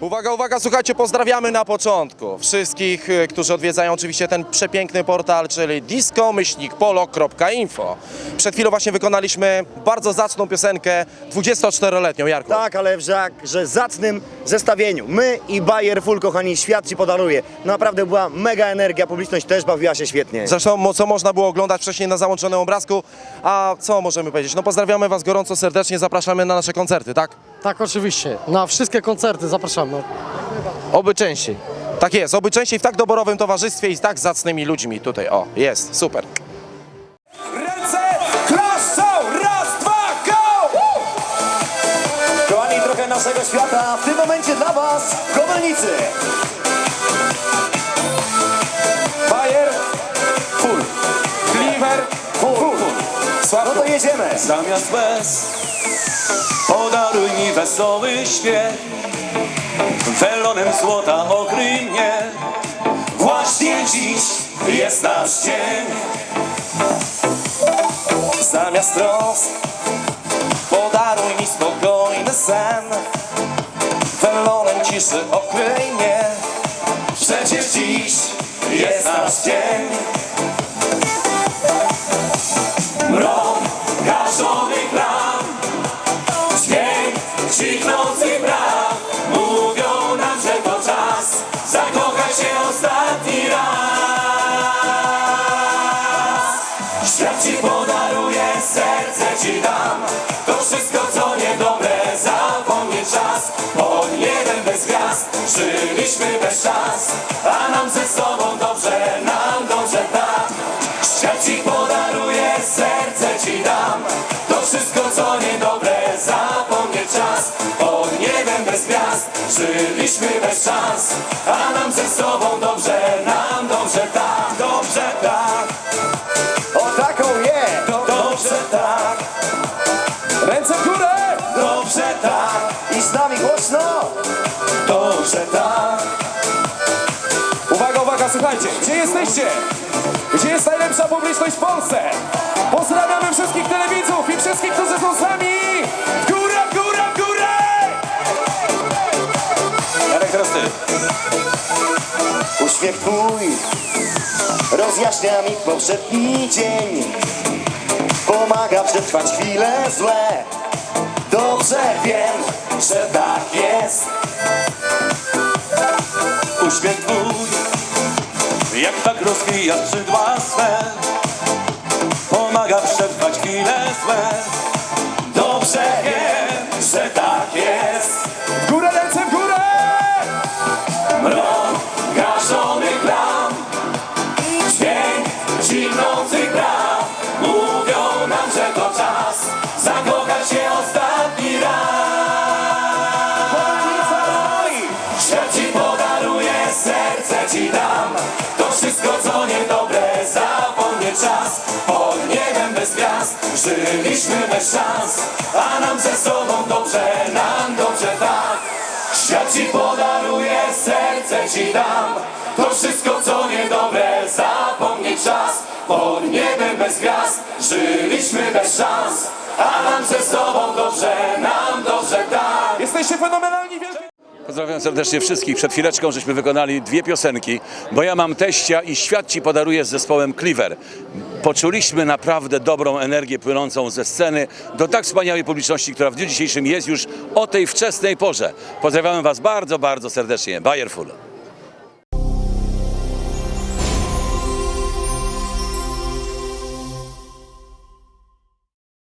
Uwaga, uwaga, słuchajcie, pozdrawiamy na początku wszystkich, y, którzy odwiedzają oczywiście ten przepiękny portal, czyli disco-polo.info. Przed chwilą właśnie wykonaliśmy bardzo zacną piosenkę 24-letnią, Jarku. Tak, ale w że zacnym zestawieniu. My i Bayer Full, kochani, świat Ci podaruje. Naprawdę była mega energia, publiczność też bawiła się świetnie. Zresztą, co można było oglądać wcześniej na załączonym obrazku, a co możemy powiedzieć? No pozdrawiamy Was gorąco, serdecznie, zapraszamy na nasze koncerty, tak? Tak, oczywiście. Na wszystkie koncerty zapraszamy. Oby częściej. Tak jest, oby częściej w tak doborowym towarzystwie i z tak zacnymi ludźmi tutaj, o, jest, super. Ręce klaszczą! Raz, dwa, go! Kochani, trochę naszego świata w tym momencie dla Was w Kobylnicy. Bayer, full. Cleaver, full. full. No Sławko. to jedziemy. Zamiast łez Podaruj mi wesoły śmiech Welonem złota okryj mnie Właśnie dziś jest nasz dzień. Zamiast trosk Podaruj mi spokojny sen. Welonem ciszy okryj mnie Przecież dziś jest nasz dzień Żyliśmy bez szans A nam ze sobą dobrze Nam dobrze tak Świat ci podaruje, serce ci dam. To wszystko co niedobre Zapomnieć czas. Pod niebem bez gwiazd Żyliśmy bez szans A nam ze sobą dobrze słuchajcie, gdzie jesteście? Gdzie jest najlepsza publiczność w Polsce? Pozdrawiamy wszystkich telewidzów i wszystkich, którzy są z nami! Górę, w górę! Jarek, teraz ty Uśmiech Twój rozjaśnia mi poprzedni dzień. Pomaga przetrwać chwile złe. Dobrze wiem, że tak jest Uśmiech twój rozwija skrzydła swe. Pomaga przetrwać chwile złe. Dobrze wiem, że tak jest. W górę, ręce w górę! Mrok gaszonych bram Dźwięk ciągnących braw gwiazd Żyliśmy bez szans A nam ze sobą dobrze Nam dobrze tak. Świat ci podaruje, serce ci dam. To wszystko co niedobre Zapomnieć czas. Pod niebem bez gwiazd Żyliśmy bez szans. A nam ze sobą dobrze Nam dobrze tak. Jesteście fenomenalni, wielki... Pozdrawiam serdecznie wszystkich. Przed chwileczką żeśmy wykonali dwie piosenki, bo ja mam teścia i świat ci podaruje z zespołem Cleaver. Poczuliśmy naprawdę dobrą energię płynącą ze sceny do tak wspaniałej publiczności, która w dniu dzisiejszym jest już o tej wczesnej porze. Pozdrawiam Was bardzo, bardzo serdecznie. Bayer Full.